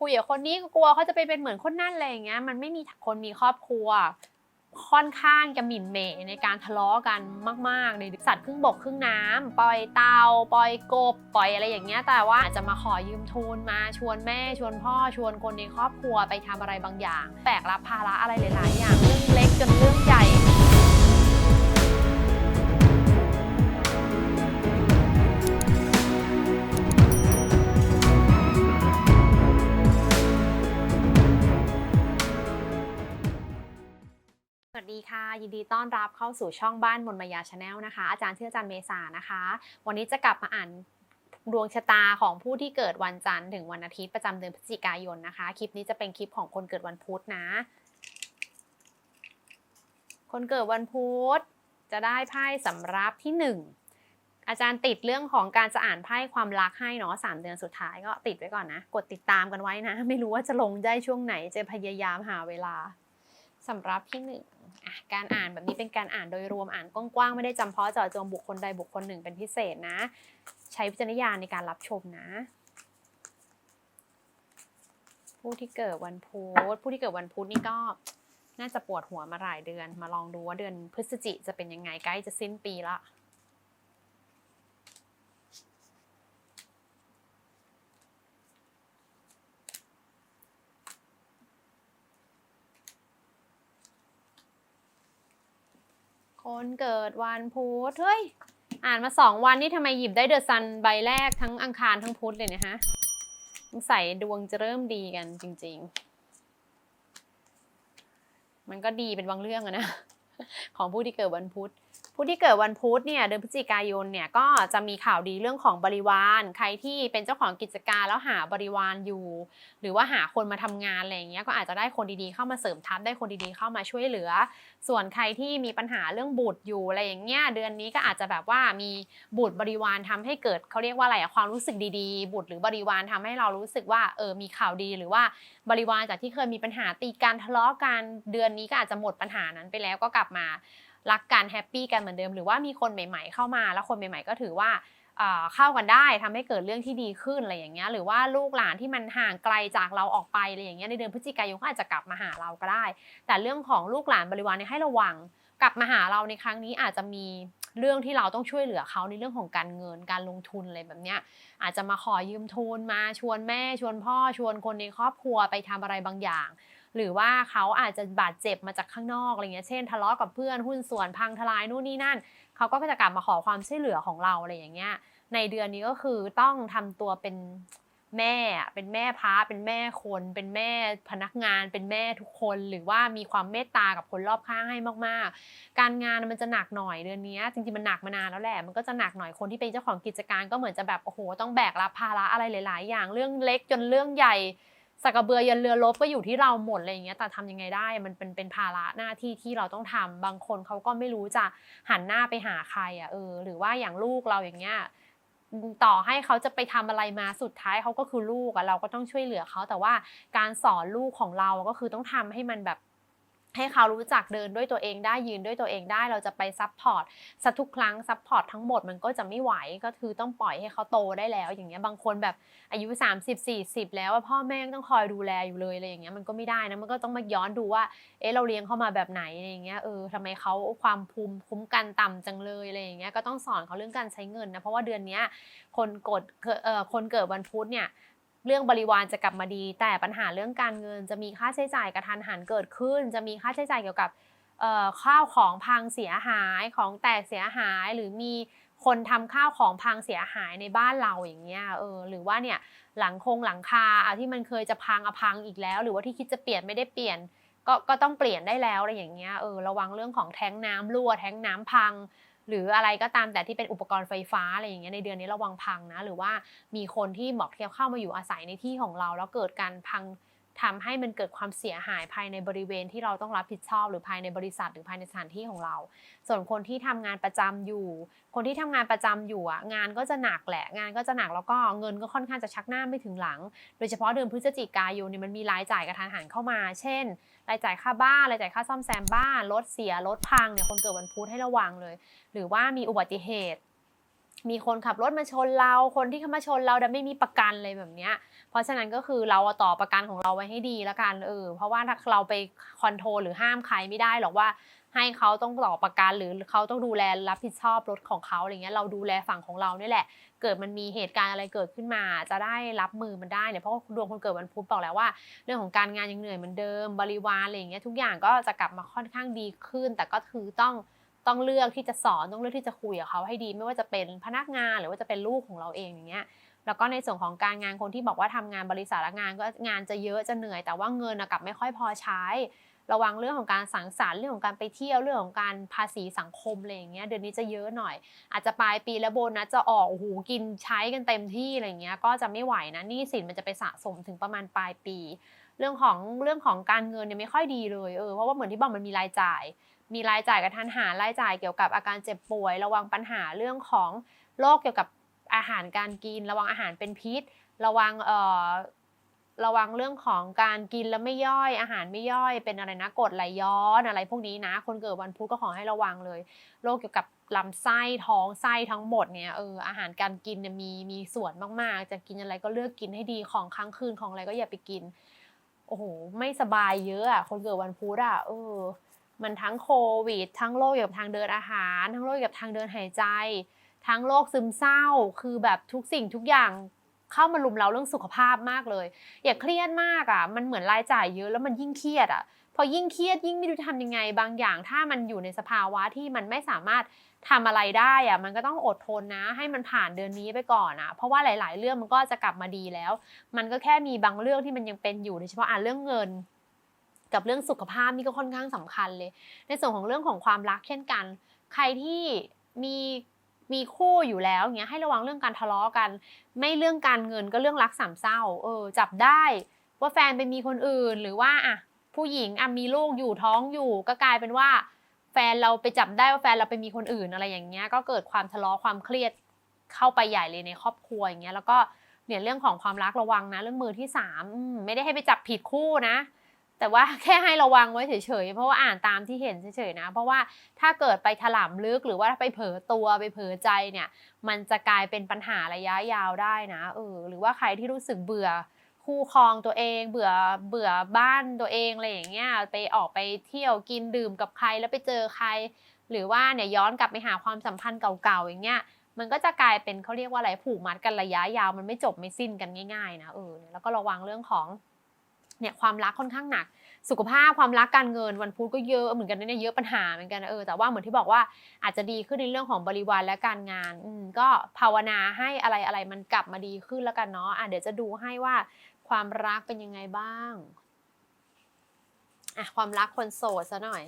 คุยกับคนนี้ก็กลัวเขาจะไปเป็นเหมือนคนนั่นอะไรอย่างเงี้ย มันไม่มีคนมีครอบครัว ค่อนข้างจะหมิ่นเหม่ในการทะเลาะกันมากๆในสัตว์ครึ่งบกครึ่งน้ำปล่อยเตาปล่อยกบปล่อยอะไรอย่างเงี้ย แต่ว่าอาจจะมาขอยืมทุนมาชวนแม่ชวนพ่อชวนคนในครอบครัวไปทำอะไรบางอย่างแบกรับภาระอะไรหลายๆอย่างเรื่องเล็กจนเรื่องใหญ่ ค่ะ ยินดีต้อนรับเข้าสู่ช่องบ้านมนมายาชาแนลนะคะ อาจารย์ชื่ออาจารย์เมษานะคะ วันนี้จะกลับมาอ่านดวงชะตาของผู้ที่เกิดวันจันทร์ถึงวันอาทิตย์ประจำเดือนพฤศจิกายนนะคะ คลิปนี้จะเป็นคลิปของคนเกิดวันพุธนะ คนเกิดวันพุธจะได้ไพ่สำรับที่หนึ่งอาจารย์ติดเรื่องของการจะอ่านไพ่ความรักให้เนาะสามเดือนสุดท้ายก็ติดไว้ก่อนนะ กดติดตามกันไว้นะ ไม่รู้ว่าจะลงได้ช่วงไหนจะพยายามหาเวลาสำรับที่หนึ่ง การอ่านแบบนี้เป็นการอ่านโดยรวมอ่านกว้างๆไม่ได้จำเพาะเจาะจงบุคคลใดบุคคลหนึ่งเป็นพิเศษนะ ใช้วิจารณญาณในการรับชมนะ ผู้ที่เกิดวันพุธผู้ที่เกิดวันพุธนี่ก็น่าจะปวดหัวมาหลายเดือน มาลองดูว่าเดือนพฤศจิจะเป็นยังไงใกล้จะสิ้นปีละ คนเกิดวันพุธเฮ้ย อ่านมาสองวันนี่ทำไมหยิบได้เดอะซันใบแรกทั้งอังคารทั้งพุธเลยเนี่ยฮะใส่ดวงจะเริ่มดีกันจริง ๆ มันก็ดีเป็นบางเรื่องอะนะ ของผู้ที่เกิดวันพุธ ผู้ที่เกิดวันพุธเนี่ยเดือนพฤศจิกายนเนี่ยก็จะมีข่าวดีเรื่องของบริวาร ใครที่เป็นเจ้าของกิจการแล้วหาบริวารอยู่ หรือว่าหาคนมาทำงานอะไรอย่างเงี้ยก็อาจจะได้คนดีๆเข้ามาเสริมทัพได้คนดีๆเข้ามาช่วยเหลือ ส่วนใครที่มีปัญหาเรื่องบุตรอยู่อะไรอย่างเงี้ยเดือนนี้ก็อาจจะแบบว่ามีบุตรบริวารทำให้เกิดเขาเรียกว่าอะไรอะความรู้สึกดีๆ บุตรหรือบริวารทำให้เรารู้สึกว่าเออมีข่าวดีหรือว่าบริวารจากที่เคยมีปัญหาตีกันทะเลาะกันเดือนนี้ก็อาจจะหมดปัญหานั้นไปแล้วก็กลับมา รักกันแฮปปี้กันเหมือนเดิม หรือว่ามีคนใหม่ๆ เข้ามา แล้วคนใหม่ๆ ก็ถือว่าเข้ากันได้ทำให้เกิดเรื่องที่ดีขึ้นอะไรอย่างเงี้ยหรือว่าลูกหลานที่มันห่างไกลจากเราออกไปอะไรอย่างเงี้ยในเดือนพฤศจิกายนก็อาจจะกลับมาหาเราก็ได้ แต่เรื่องของลูกหลานบริวารเนี่ยให้ระวังกลับมาหาเราในครั้งนี้อาจจะมีเรื่องที่เราต้องช่วยเหลือเขาในเรื่องของการเงินการลงทุนอะไรแบบเนี้ยอาจจะมาขอยืมทุนมาชวนแม่ชวนพ่อชวนคนในครอบครัวไปทำอะไรบางอย่าง หรือว่าเขาอาจจะบาดเจ็บมาจากข้างนอกอะไรเงี้ยเช่นทะเลาะกับเพื่อนหุ้นส่วนพังทลายนู่นนี่นั่นเขาก็จะกลับมาขอความช่วยเหลือของเราอะไรอย่างเงี้ยในเดือนนี้ก็คือต้องทำตัวเป็นแม่เป็นแม่พระเป็นแม่คน เป็นแม่พนักงาน เป็นแม่ทุกคน หรือว่ามีความเมตตากับคนรอบข้างให้มากๆ การงานมันจะหนักหน่อยเดือนนี้จริงๆมันหนักมานานแล้วแหละมันก็จะหนักหน่อยคนที่เป็นเจ้าของกิจการก็เหมือนจะแบบโอ้โหต้องแบกรับภาระอะไรหลาย ๆ อย่างเรื่องเล็กจนเรื่องใหญ่ สักกระเบือยันเรือลบก็อยู่ที่เราหมดอะไรอย่างเงี้ยแต่ทำยังไงได้มันเป็นเป็นภาระหน้าที่ที่เราต้องทำบางคนเขาก็ไม่รู้จะหันหน้าไปหาใครอะเออหรือว่าอย่างลูกเราอย่างเงี้ยต่อให้เขาจะไปทำอะไรมาสุดท้ายเขาก็คือลูกอะเราก็ต้องช่วยเหลือเขาแต่ว่าการสอนลูกของเราก็คือต้องทำให้มันแบบ ให้เขารู้จักเดินด้วยตัวเองได้ยืนด้วยตัวเองได้ เราจะไปซัพพอร์ตสักทุกครั้งซัพพอร์ตทั้งหมดมันก็จะไม่ไหวก็คือต้องปล่อยให้เขาโตได้แล้ว อย่างเงี้ยบางคนแบบอายุ 30 40 แล้วพ่อแม่ยังต้องคอยดูแลอยู่เลยอะไรอย่างเงี้ยมันก็ไม่ได้นะมันก็ต้องมาย้อนดูว่าเอ๊ะเราเลี้ยงเขามาแบบไหนอะไรอย่างเงี้ยเออทำไมเขาความภูมิคุ้มกันต่ำจังเลยอะไรอย่างเงี้ยก็ต้องสอนเขาเรื่องการใช้เงินนะเพราะว่าเดือนเนี้ยคนกดเอ่อคนเกิดวันพุธเนี่ย เรื่องบริวารจะกลับมาดี แต่ปัญหาเรื่องการเงิน จะมีค่าใช้จ่ายกระทันหันเกิดขึ้น จะมีค่าใช้จ่ายเกี่ยวกับข้าวของพังเสียหายของแตกเสียหายหรือมีคนทำข้าวของพังเสียหายในบ้านเราอย่างเงี้ยเออหรือว่าเนี่ยหลังคงหลังคาเอาที่มันเคยจะพังอะพังอีกแล้ว หรือว่าที่คิดจะเปลี่ยนไม่ได้เปลี่ยน ก็ก็ต้องเปลี่ยนได้แล้วอะไรอย่างเงี้ยเออระวังเรื่องของแท้งน้ำรั่วแท้งน้ำพัง หรืออะไรก็ตามแต่ที่เป็นอุปกรณ์ไฟฟ้าอะไรอย่างเงี้ยในเดือนนี้ระวังพังนะ หรือว่ามีคนที่เหมาะเทียบเข้ามาอยู่อาศัยในที่ของเรา แล้วเกิดการพัง ทำให้มันเกิดความเสียหายภายในบริเวณที่เราต้องรับผิดชอบ หรือภายในบริษัทหรือภายในสถานที่ของเรา ส่วนคนที่ทำงานประจำอยู่ คนที่ทำงานประจำอยู่อะงานก็จะหนักแหละ งานก็จะหนักแล้วก็เงินก็ค่อนข้างจะชักหน้าไม่ถึงหลัง โดยเฉพาะเดือนพฤศจิกายนเนี่ยมันมีรายจ่ายกระทันหันเข้ามา เช่น รายจ่ายค่าบ้านรายจ่ายค่าซ่อมแซมบ้านรถเสียรถพังเนี่ยคนเกิดวันพุธให้ระวังเลย หรือว่ามีอุบัติเหตุมีคนขับรถมาชนเรา คนที่เขามาชนเราแต่ไม่มีประกันเลยแบบเนี้ย เพราะฉะนั้นก็คือเราต่อประกันของเราไว้ให้ดีแล้วกันเออเพราะว่าถ้าเราไปคอนโทรลหรือห้ามใครไม่ได้หรอกว่าให้เขาต้องต่อประกันหรือเขาต้องดูแลรับผิดชอบรถของเขาอะไรเงี้ยเราดูแลฝั่งของเรานี่แหละ เกิดมันมีเหตุการณ์อะไรเกิดขึ้นมา จะได้รับมือมันได้เนี่ยเพราะดวงคนเกิดวันพุธบอกแล้วว่า เรื่องของการงานยังเหนื่อยเหมือนเดิม บริวารอะไรเงี้ยทุกอย่างก็จะกลับมาค่อนข้างดีขึ้น แต่ก็คือต้องต้องเลือกที่จะสอนต้องเลือกที่จะคุยกับเขาให้ดี ไม่ว่าจะเป็นพนักงานหรือว่าจะเป็นลูกของเราเองอย่างเงี้ย แล้วก็ในส่วนของการงานคนที่บอกว่าทำงานบริษัทงานก็งานจะเยอะจะเหนื่อย แต่ว่าเงินนะกลับไม่ค่อยพอใช้ ระวังเรื่องของการสังสรรค์เรื่องของการไปเที่ยวเรื่องของการภาษีสังคมอะไรอย่างเงี้ยเดือนนี้จะเยอะหน่อย อาจจะปลายปีแล้วโบนัสจะออกโอ้โหกินใช้กันเต็มที่อะไรเงี้ยก็จะไม่ไหวนะนี้สินมันจะไปสะสมถึงประมาณปลายปี เรื่องของเรื่องของการเงินเนี่ยไม่ค่อยดีเลยเออเพราะว่าเหมือนที่บอกมันมีรายจ่าย มีรายจ่ายกับทันหารายจ่ายเกี่ยวกับอาการเจ็บป่วย ระวังปัญหาเรื่องของโรคเกี่ยวกับ อาหารการกิน ระวังอาหารเป็นพิษ ระวังเอ่อระวังเรื่องของการกินแล้วไม่ย่อยอาหารไม่ย่อย เป็นอะไรนะกรดไหลย้อนอะไรพวกนี้นะ คนเกิดวันพุธก็ขอให้ระวังเลยโรคเกี่ยวกับลำไส้ท้องไส้ทั้งหมดเนี่ยเอออาหารการกินเนี่ยมีมีส่วนมากๆ จะกินอะไรก็เลือกกินให้ดีของค้างคืนของอะไรก็อย่าไปกินโอ้โหไม่สบายเยอะอะคนเกิดวันพุธอะเออมันทั้งโควิด ทั้งโรคเกี่ยวกับทางเดินอาหาร ทั้งโรคเกี่ยวกับทางเดินหายใจ ทั้งโรคซึมเศร้า คือแบบทุกสิ่งทุกอย่างเข้ามาลุมเราเรื่องสุขภาพมากเลย อย่าเครียดมากอะ มันเหมือนรายจ่ายเยอะแล้วมันยิ่งเครียดอะ พอยิ่งเครียดยิ่งไม่รู้จะทำยังไง บางอย่าง ถ้ามันอยู่ในสภาวะที่มันไม่สามารถทำอะไรได้อะมันก็ต้องอดทนนะ ให้มันผ่านเดือนนี้ไปก่อนอะเพราะว่าหลาย ๆ เรื่องมันก็จะกลับมาดีแล้ว มันก็แค่มีบางเรื่องที่มันยังเป็นอยู่โดยเฉพาะอะเรื่องเงิน กับเรื่องสุขภาพนี่ก็ค่อนข้างสำคัญเลย ในส่วนของเรื่องของความรักเช่นกัน ใครที่มี มีคู่อยู่แล้วเงี้ยให้ระวังเรื่องการทะเลาะกัน ไม่เรื่องการเงินก็เรื่องรักสามเศร้า เออ จับได้ว่าแฟนไปมีคนอื่นหรือว่าอะผู้หญิงอะมีลูกอยู่ท้องอยู่ ก็กลายเป็นว่า แฟนเราไปจับได้ว่าแฟนเราไปมีคนอื่นอะไรอย่างเงี้ยก็เกิดความทะเลาะความเครียดเข้าไปใหญ่เลยในครอบครัวอย่างเงี้ยแล้วก็เนี่ยเรื่องของความรักระวังนะ เรื่องมือที่สามอืมไม่ได้ให้ไปจับผิดคู่นะ แต่ว่าแค่ให้ระวังไว้เฉยๆ เพราะว่าอ่านตามที่เห็นเฉยๆนะ เพราะว่าถ้าเกิดไปถลำลึกหรือว่าไปเผลอตัวไปเผลอใจเนี่ย มันจะกลายเป็นปัญหาระยะยาวได้นะเออหรือว่าใครที่รู้สึกเบื่อคู่ครองตัวเองเบื่อเบื่อบ้านตัวเองอะไรอย่างเงี้ยไปออกไปเที่ยวกินดื่มกับใครแล้วไปเจอใคร หรือว่าเนี่ยย้อนกลับไปหาความสัมพันธ์เก่าๆอย่างเงี้ยมันก็จะกลายเป็นเขาเรียกว่าอะไรผูกมัดกันระยะยาวมันไม่จบไม่สิ้นกันง่ายๆนะเออแล้วก็ระวังเรื่องของ เนี่ยความรักค่อนข้างหนัก สุขภาพความรักการเงินวันพุธก็เยอะเหมือนกันเนี่ยเยอะปัญหาเหมือนกันเออแต่ว่าเหมือนที่บอกว่าอาจจะดีขึ้นในเรื่องของบริวารและการงานก็ภาวนาให้อะไรอะไรมันกลับมาดีขึ้นแล้วกันเนาะอะเดี๋ยวจะดูให้ว่าความรักเป็นยังไงบ้างอะความรักคนโสดซะหน่อย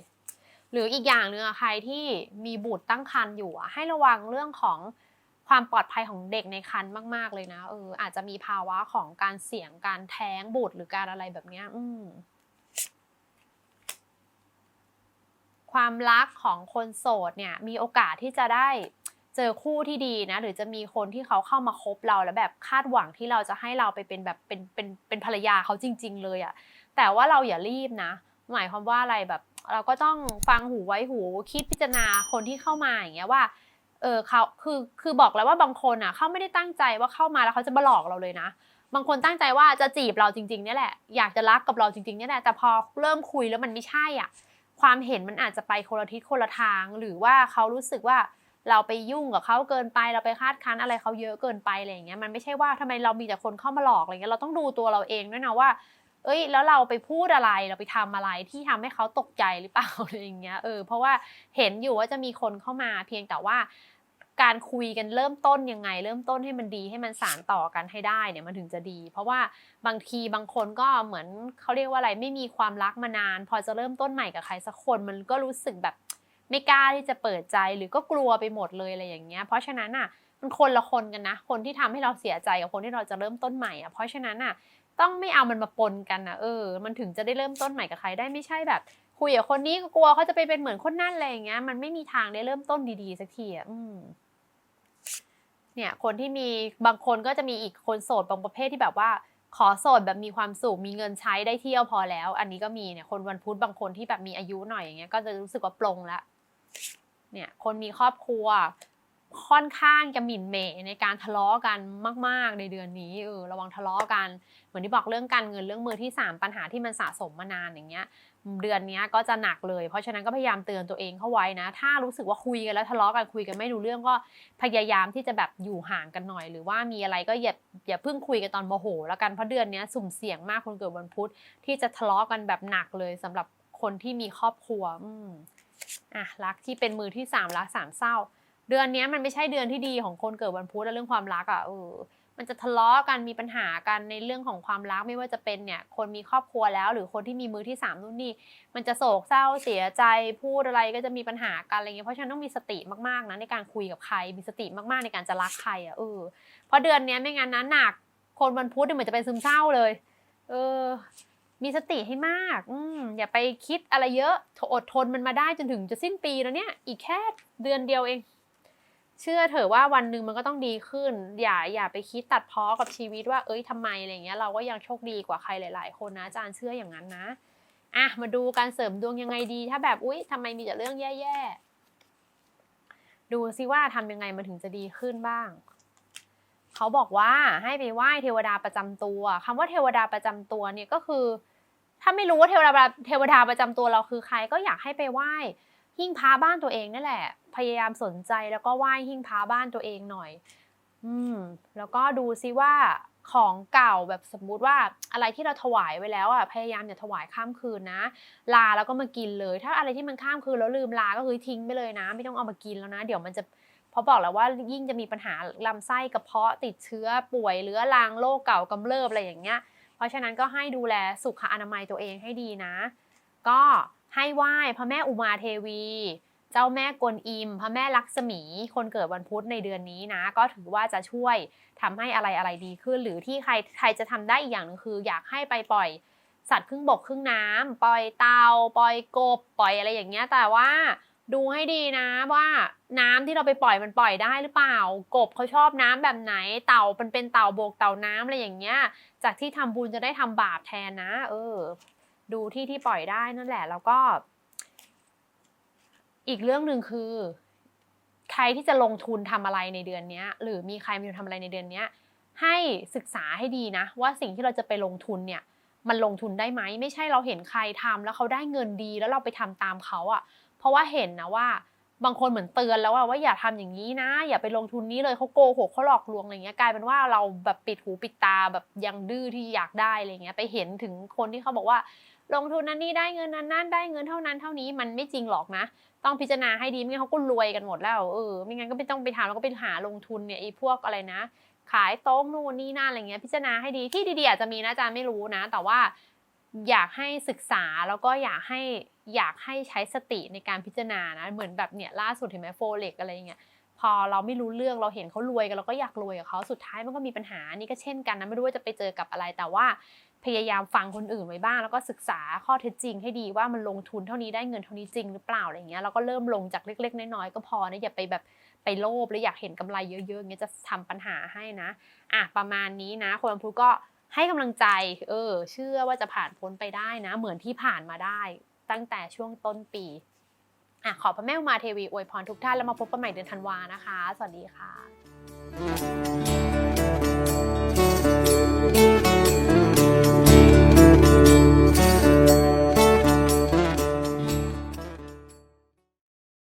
หรืออีกอย่างหนึ่งอะใครที่มีบุตรตั้งครรภ์อยู่อะให้ระวังเรื่องของ ความปลอดภัยของเด็กในครรภ์มาก ๆ เลยนะเอออาจจะมีภาวะของการเสี่ยงการแท้งบุตรหรือการอะไรแบบเนี้ยอืมความรักของคนโสดเนี่ยมีโอกาสที่จะได้เจอคู่ที่ดีนะ หรือจะมีคนที่เขาเข้ามาคบเราแล้วแบบคาดหวังที่เราจะให้เราไปเป็นแบบเป็นเป็นเป็นภรรยาเขาจริง ๆ เลยอะแต่ว่าเราอย่ารีบนะ หมายความว่าอะไรแบบ เราก็ต้องฟังหูไว้หูคิดพิจารณาคนที่เข้ามาอย่างเงี้ยว่า เออเขาคือคือบอกแล้วว่าบางคนอะเขาไม่ได้ตั้งใจว่าเข้ามาแล้วเขาจะมาหลอกเราเลยนะ บางคนตั้งใจว่าจะจีบเราจริงๆเนี่ยแหละอยากจะรักกับเราจริงๆเนี่ยแหละแต่พอเริ่มคุยแล้วมันไม่ใช่อะความเห็นมันอาจจะไปคนละทิศคนละทาง หรือว่าเขารู้สึกว่าเราไปยุ่งกับเขาเกินไปเราไปคาดคั้นอะไรเขาเยอะเกินไปอะไรอย่างเงี้ยมันไม่ใช่ว่าทำไมเรามีแต่คนเข้ามาหลอกอะไรเงี้ยเราต้องดูตัวเราเองด้วยนะว่า เอ้ยแล้วเราไปพูดอะไรเราไปทำอะไรที่ทำให้เขาตกใจหรือเปล่าอะไรอย่างเงี้ยเออเพราะว่าเห็นอยู่ว่าจะมีคนเข้ามา เพียงแต่ว่าการคุยกันเริ่มต้นยังไง เริ่มต้นให้มันดีให้มันสานต่อกันให้ได้เนี่ยมันถึงจะดี เพราะว่าบางทีบางคนก็เหมือนเขาเรียกว่าอะไรไม่มีความรักมานาน พอจะเริ่มต้นใหม่กับใครสักคนมันก็รู้สึกแบบไม่กล้าที่จะเปิดใจหรือก็กลัวไปหมดเลยอะไรอย่างเงี้ยเพราะฉะนั้นอะมันคนละคนกันนะ คนที่ทำให้เราเสียใจกับคนที่เราจะเริ่มต้นใหม่อะเพราะฉะนั้นอะ ต้องไม่เอามันมาปนกันนะเออ มันถึงจะได้เริ่มต้นใหม่กับใครได้ไม่ใช่แบบ คุยกับคนนี้ก็กลัวเขาจะไปเป็นเหมือนคนนั่นอะไรอย่างเงี้ย มันไม่มีทางได้เริ่มต้นดีๆสักทีอะเนี่ย คนที่มีบางคนก็จะมีอีกคนโสดบางประเภทที่แบบว่า ขอโสดแบบมีความสุขมีเงินใช้ได้เที่ยวพอแล้ว อันนี้ก็มีเนี่ย คนวันพุธบางคนที่แบบมีอายุหน่อยอย่างเงี้ยก็จะรู้สึกว่าปลงละเนี่ย คนมีครอบครัว ค่อนข้างจะหมิ่นเหม่ในการทะเลาะกันมาก ๆ ในเดือนนี้เออระวังทะเลาะกัน เหมือนที่บอกเรื่องการเงินเรื่องมือที่สามปัญหาที่มันสะสมมานานอย่างเงี้ยเดือนนี้ก็จะหนักเลย เพราะฉะนั้นก็พยายามเตือนตัวเองเข้าไว้นะ ถ้ารู้สึกว่าคุยกันแล้วทะเลาะกันคุยกันไม่รู้เรื่องก็พยายามที่จะแบบอยู่ห่างกันหน่อย หรือว่ามีอะไรก็อย่าอย่าเพิ่งคุยกันตอนโมโห แล้วกันเพราะเดือนนี้สุ่มเสี่ยงมากคนเกิดวันพุธที่จะทะเลาะกันแบบหนักเลยสำหรับคนที่มีครอบครัว อืมอะรักที่เป็นมือที่สามรักสามเศร้า เดือนนี้มันไม่ใช่เดือนที่ดีของคนเกิดวันพุธเรื่องความรักอะเออมันจะทะเลาะกันมีปัญหากันในเรื่องของความรักไม่ว่าจะเป็นเนี่ย คนมีครอบครัวแล้ว หรือคนที่มีมือที่สามนู่นนี่มันจะโศกเศร้าเสียใจพูดอะไรก็จะมีปัญหากันอะไรเงี้ยเพราะฉะนั้นต้องมีสติมากๆนะในการคุยกับใครมีสติมากๆในการจะรักใครอะเออเพราะเดือนนี้ไม่งั้นนะหนักคนวันพุธเนี่ยเหมือนจะเป็นซึมเศร้าเลย เออ มีสติให้มาก อืมอย่าไปคิดอะไรเยอะอดทนมันมาได้จนถึงจะสิ้นปีแล้วเนี่ย อีกแค่เดือนเดียวเอง เชื่อเถอะว่าวันหนึ่งมันก็ต้องดีขึ้น อย่าอย่าไปคิดตัดพ้อกับชีวิตว่าเอ้ยทำไมอะไรเงี้ยเราก็ยังโชคดีกว่าใครหลาย ๆ คนนะอาจารย์เชื่ออย่างนั้นนะอะมาดูการเสริมดวงยังไงดี ถ้าแบบอุ๊ยทำไมมีแต่เรื่องแย่ๆดูซิว่าทำยังไงมันถึงจะดีขึ้นบ้างเขาบอกว่าให้ไปไหว้เทวดาประจำตัวคำว่าเทวดาประจำตัวเนี่ยก็คือ ถ้าไม่รู้ว่าเทวดาเทวดาประจำตัวเราคือใครก็อยากให้ไปไหว้ หิ้งพระบ้านตัวเองนั่นแหละ พยายามสนใจแล้วก็ไหว้หิ้งพระบ้านตัวเองหน่อย อืม แล้วก็ดูซิว่าของเก่าแบบสมมุติว่าอะไรที่เราถวายไว้แล้วอะพยายามอย่าถวายข้ามคืนนะ ลาแล้วก็มากินเลย ถ้าอะไรที่มันข้ามคืนแล้วลืมลาก็คือทิ้งไปเลยนะ ไม่ต้องเอามากินแล้วนะ เดี๋ยวมันจะพราะบอกแล้วว่ายิ่งจะมีปัญหาลำไส้กระเพาะติดเชื้อป่วยเรื้อรังโรคเก่ากำเริบอะไรอย่างเงี้ย เพราะฉะนั้นก็ให้ดูแลสุขอนามัยตัวเองให้ดีนะ ก็ ให้ไหว้พระแม่อุมาเทวี เจ้าแม่กวนอิม พระแม่ลักษมี คนเกิดวันพุธในเดือนนี้นะ ก็ถือว่าจะช่วยทำให้อะไรอะไรดีขึ้น หรือที่ใครใครจะทำได้อีกอย่างหนึงคือ อยากให้ไปปล่อยสัตว์ครึ่งบกครึ่งน้ำปล่อยเตาปล่อยกบ ปล่อยอะไรอย่างเงี้ย แต่ว่าดูให้ดีนะว่าน้ำที่เราไปปล่อยมันปล่อยได้หรือเปล่า กบเขาชอบน้ำแบบไหน เต่ามันเป็นเต่าบกเต่าน้ำอะไรอย่างเงี้ย จากที่ทำบุญจะได้ทำบาปแทนนะ เออ ดูที่ที่ปล่อยได้นั่นแหละ แล้วก็ อีกเรื่องหนึ่งคือ ใครที่จะลงทุนทำอะไรในเดือนนี้หรือมีใครมีทำอะไรในเดือนนี้ให้ศึกษาให้ดีนะ ว่าสิ่งที่เราจะไปลงทุนเนี่ย มันลงทุนได้ไหมไม่ใช่เราเห็นใครทำแล้วเขาได้เงินดีแล้วเราไปทำตามเขาอะ่ะ เพราะว่าเห็นนะว่าบางคนเหมือนเตือนแล้วว่าว่าอย่าทำอย่างนี้นะ อย่าไปลงทุนนี้เลยเขาโกหกเขาหลอกลวงอะไรเงี้ยกลายเป็นว่าเราแบบปิดหูปิดตาแบบยังดื้อที่อยากได้อะไรเงี้ยไปเห็นถึงคนที่เขาบอกว่า ลงทุนนั้นนี่ได้เงินนั้นนั่นได้เงินเท่านั้นเท่านี้มันไม่จริงหรอกนะ ต้องพิจารณาให้ดีไม่งั้นเขาก็รวยกันหมดแล้วเออไม่งั้นก็ไม่ต้องไปทำแล้วก็ไปหาลงทุนเนี่ยไอ้พวกอะไรนะ ขายโต๊ะนู่นนี่นั่นอะไรเงี้ยพิจารณาให้ดีที่ดีๆอาจจะมีนะอาจารย์ไม่รู้นะ แต่ว่าอยากให้ศึกษาแล้วก็อยากให้อยากให้ใช้สติในการพิจารณานะเหมือนแบบเนี่ยล่าสุดเห็นไหมโฟเล็กอะไรเงี้ยพอเราไม่รู้เรื่องเราเห็นเขารวยกันเราก็อยากรวยกับเขาสุดท้ายมันก็มีปัญหานี่ก็เช่นกันนะไม่รู้ว่าจะไปเจอกับอะไรแต่ว่า พยายามฟังคนอื่นไว้บ้าง แล้วก็ศึกษาข้อเท็จจริงให้ดีว่ามันลงทุนเท่านี้ได้เงินเท่านี้จริงหรือเปล่าอะไรเงี้ยแล้วก็เริ่มลงจากเล็ก ๆ น้อยๆก็พอนะอย่าไปแบบไปโลภแล้วอยากเห็นกำไรเยอะๆเงี้ยจะทำปัญหาให้นะอะประมาณนี้นะคนวันพุธก็ให้กำลังใจ เออ เชื่อว่าจะผ่านพ้นไปได้นะ เหมือนที่ผ่านมาได้ ตั้งแต่ช่วงต้นปีอะขอพระแม่มาเทวีอวยพรทุกท่านแล้วมาพบกันใหม่เดือนธันวานะคะ สวัสดีค่ะ